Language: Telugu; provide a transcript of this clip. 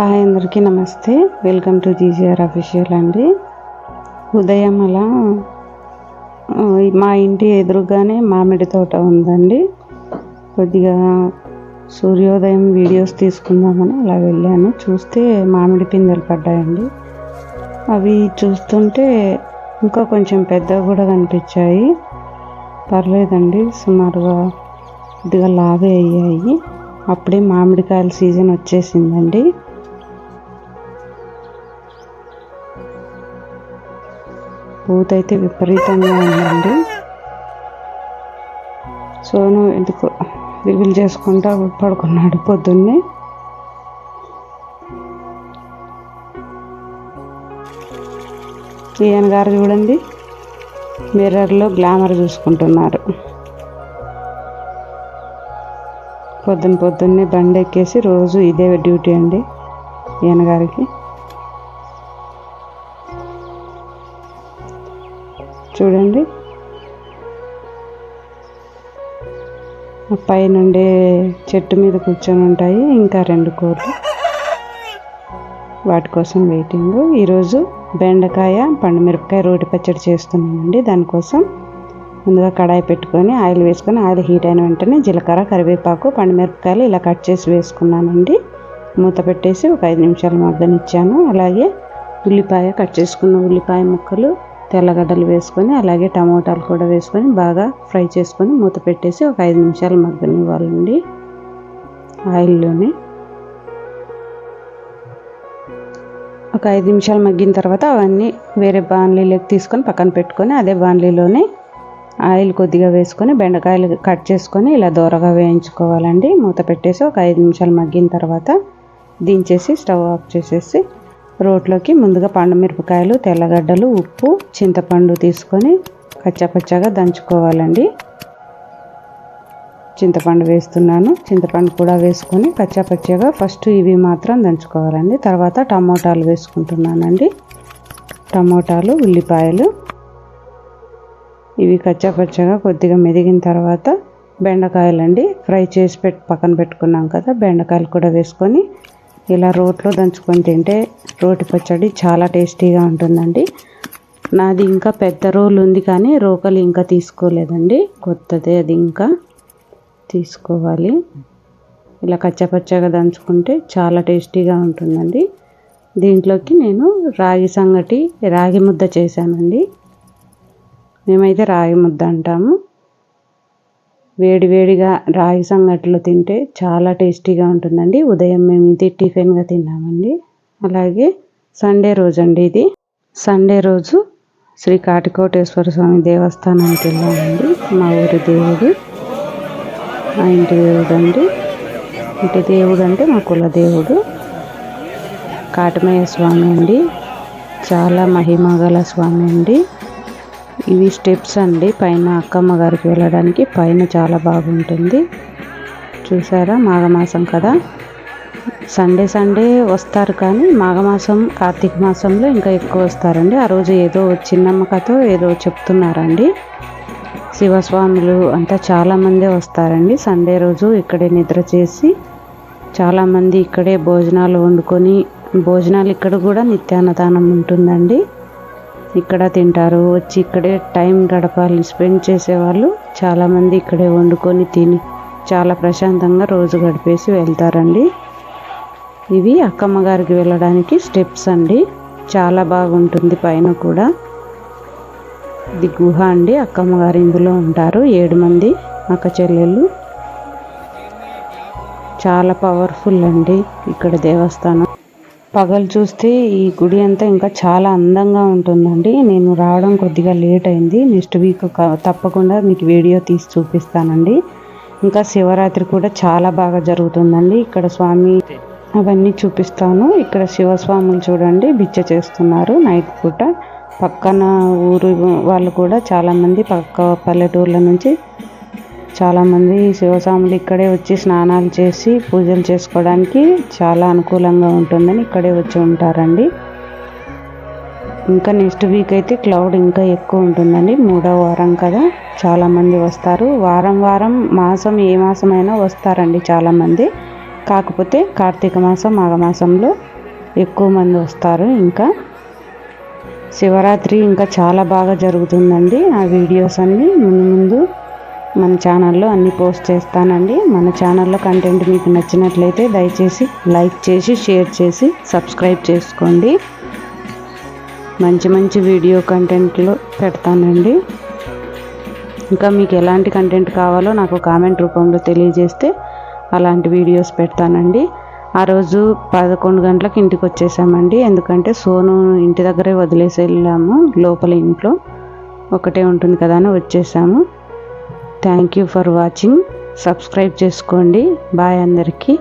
హాయ్ అందరికీ నమస్తే. వెల్కమ్ టు జీజీఆర్ అఫీషియల్ అండి. ఉదయం అలా మా ఇంటి ఎదురుగానే మామిడి తోట ఉందండి. కొద్దిగా సూర్యోదయం వీడియోస్ తీసుకుందామని అలా వెళ్ళాను. చూస్తే మామిడి పిందెలు పడ్డాయండి. అవి చూస్తుంటే ఇంకా కొంచెం పెద్దగా కూడా కనిపించాయి. పర్లేదండి సుమారుగా కొద్దిగా లావే అయ్యాయి. అప్పుడే మామిడికాయల సీజన్ వచ్చేసిందండి. పూత అయితే విపరీతంగా ఉందండి. సోను ఎందుకు దిగులు చేసుకుంటా పడుకున్నాడు పొద్దున్నే. ఈయన గారు చూడండి మిర్రర్లో గ్లామర్ చూసుకుంటున్నారు. పొద్దున్న పొద్దున్నే బండి ఎక్కేసి రోజు ఇదే డ్యూటీ అండి ఈయన గారికి. పైనుండే చెట్టు మీద కూర్చొని ఉంటాయి ఇంకా రెండు కోళ్ళు వాటి కోసం వెయిటింగ్. ఈరోజు బెండకాయ పండుమిరపకాయ రోటి పచ్చడి చేస్తున్నామండి దానికోసం ముందుగా కడాయి పెట్టుకొని ఆయిల్ వేసుకొని ఆయిల్ హీట్ అయిన వెంటనే జీలకర్ర కరివేపాకు పండుమిరపకాయలు ఇలా కట్ చేసి వేసుకున్నానండి. మూత పెట్టేసి ఒక ఐదు నిమిషాలు మగ్గనిచ్చాను. అలాగే ఉల్లిపాయ కట్ చేసుకున్న ఉల్లిపాయ ముక్కలు తెల్లగడ్డలు వేసుకొని అలాగే టమోటాలు కూడా వేసుకొని బాగా ఫ్రై చేసుకొని మూత పెట్టేసి ఒక ఐదు నిమిషాలు మగ్గనివ్వాలండి. ఆయిల్లోనే. ఒక ఐదు నిమిషాలు మగ్గిన తర్వాత అవన్నీ వేరే బాణలీలోకి తీసుకొని పక్కన పెట్టుకొని అదే బాణలీలోనే ఆయిల్ కొద్దిగా వేసుకొని బెండకాయలు కట్ చేసుకొని ఇలా దూరగా వేయించుకోవాలండి. మూత పెట్టేసి ఒక ఐదు నిమిషాలు మగ్గిన తర్వాత దించేసి స్టవ్ ఆఫ్ చేసేసి రోట్లోకి ముందుగా పండు మిరపకాయలు తెల్లగడ్డలు ఉప్పు చింతపండు తీసుకొని కచ్చాపచ్చాగా దంచుకోవాలండి. చింతపండు వేస్తున్నాను. చింతపండు కూడా వేసుకొని కచ్చాపచ్చాగా ఫస్ట్ ఇవి మాత్రం దంచుకోవాలండి. తర్వాత టమోటాలు వేసుకుంటున్నానండి. టమోటాలు ఉల్లిపాయలు ఇవి కచ్చాపచ్చాగా కొద్దిగా మెదిగిన తర్వాత బెండకాయలండి. ఫ్రై చేసి పెట్టి పక్కన పెట్టుకున్నాం కదా బెండకాయలు కూడా వేసుకొని ఇలా రోట్లో దంచుకొని తింటే రోటి పచ్చడి చాలా టేస్టీగా ఉంటుందండి. నాది ఇంకా పెద్ద రోలు ఉంది కానీ రోకలు ఇంకా తీసుకోలేదండి. కొత్తదే అది ఇంకా తీసుకోవాలి. ఇలా కచ్చపచ్చగా దంచుకుంటే చాలా టేస్టీగా ఉంటుందండి. దీంట్లోకి నేను రాగి సంగటి రాగి ముద్ద చేశానండి. మేమైతే రాగి ముద్ద అంటాము. వేడివేడిగా రాగి సంగటిలో తింటే చాలా టేస్టీగా ఉంటుందండి. ఉదయం మేము ఇది టిఫిన్గా తిన్నామండి. అలాగే సండే రోజు అండి ఇది. సండే రోజు శ్రీ కాటికోటేశ్వర స్వామి దేవస్థానానికి వెళ్ళామండి. మా ఊరి దేవుడు. మా ఇంటి దేవుడు అండి ఇంటి దేవుడు అంటే మా కుల దేవుడు. కాటమయ్య స్వామి అండి. చాలా మహిమ గల స్వామి అండి. ఇవి స్టెప్స్ అండి. పైన అక్కమ్మ గారికి వెళ్ళడానికి పైన చాలా బాగుంటుంది. చూసారా? మాఘమాసం కదా. సండే సండే వస్తారు కానీ మాఘమాసం కార్తీక మాసంలో ఇంకా ఎక్కువ వస్తారండి. ఆ రోజు ఏదో చిన్నమ్మ కథ ఏదో చెప్తున్నారండి. శివస్వాములు అంతా చాలామందే వస్తారండి. సండే రోజు ఇక్కడే నిద్ర చేసి చాలామంది ఇక్కడే భోజనాలు వండుకొని భోజనాలు ఇక్కడ కూడా నిత్యాన్నదానం ఉంటుందండి. ఇక్కడ తింటారు. వచ్చి ఇక్కడే టైం గడపాలి స్పెండ్ చేసేవాళ్ళు చాలామంది ఇక్కడే వండుకొని తిని చాలా ప్రశాంతంగా రోజు గడిపేసి వెళ్తారండి. ఇవి అక్కమ్మ గారికి వెళ్ళడానికి స్టెప్స్ అండి. చాలా బాగుంటుంది పైన కూడా. ఇది గుహ అండి. అక్కమ్మ గారు ఇందులో ఉంటారు ఏడు మంది అక్క చెల్లెళ్ళు. చాలా పవర్ఫుల్ అండి ఇక్కడ దేవస్థానం. పగలు చూస్తే ఈ గుడి అంతా ఇంకా చాలా అందంగా ఉంటుందండి. నేను రావడం కొద్దిగా లేట్ అయింది. నెక్స్ట్ వీక్ తప్పకుండా మీకు వీడియో తీసి చూపిస్తానండి. ఇంకా శివరాత్రి కూడా చాలా బాగా జరుగుతుందండి. ఇక్కడ స్వామి అవన్నీ చూపిస్తాను. ఇక్కడ శివస్వాములు చూడండి బిచ్చ చేస్తున్నారు నైట్ పూట. పక్కన ఊరు వాళ్ళు కూడా చాలామంది పక్క పల్లెటూర్ల నుంచి చాలామంది శివస్వాములు ఇక్కడే వచ్చి స్నానాలు చేసి పూజలు చేసుకోవడానికి చాలా అనుకూలంగా ఉంటుందని ఇక్కడే వచ్చి ఉంటారండి. ఇంకా నెక్స్ట్ వీక్ అయితే క్లౌడ్ ఇంకా ఎక్కువ ఉంటుందండి మూడో వారం కదా. చాలామంది వస్తారు. వారం వారం మాసం ఏ మాసమైనా వస్తారండి చాలామంది. కాకపోతే కార్తీక మాసం మాఘమాసంలో ఎక్కువ మంది వస్తారు ఇంకా. శివరాత్రి ఇంకా చాలా బాగా జరుగుతుందండి ఆ వీడియోస్ అన్నీ. ముందు ముందు మన ఛానల్లో అన్నీ పోస్ట్ చేస్తానండి. మన ఛానల్లో కంటెంట్ మీకు నచ్చినట్లయితే దయచేసి లైక్ చేసి షేర్ చేసి సబ్స్క్రైబ్ చేసుకోండి. మంచి మంచి వీడియో కంటెంట్లు పెడతానండి. ఇంకా మీకు ఎలాంటి కంటెంట్ కావాలో నాకు కామెంట్ రూపంలో తెలియజేస్తే అలాంటి వీడియోస్ పెడతానండి. ఆ రోజు పదకొండు గంటలకు ఇంటికి వచ్చేసామండి. ఎందుకంటే సోను ఇంటి దగ్గరే వదిలేసి వెళ్ళాము. లోపల ఇంట్లో ఒకటే ఉంటుంది కదా అని వచ్చేసాము. Thank you for watching subscribe చేసుకోండి. బాయ్ అందరికీ.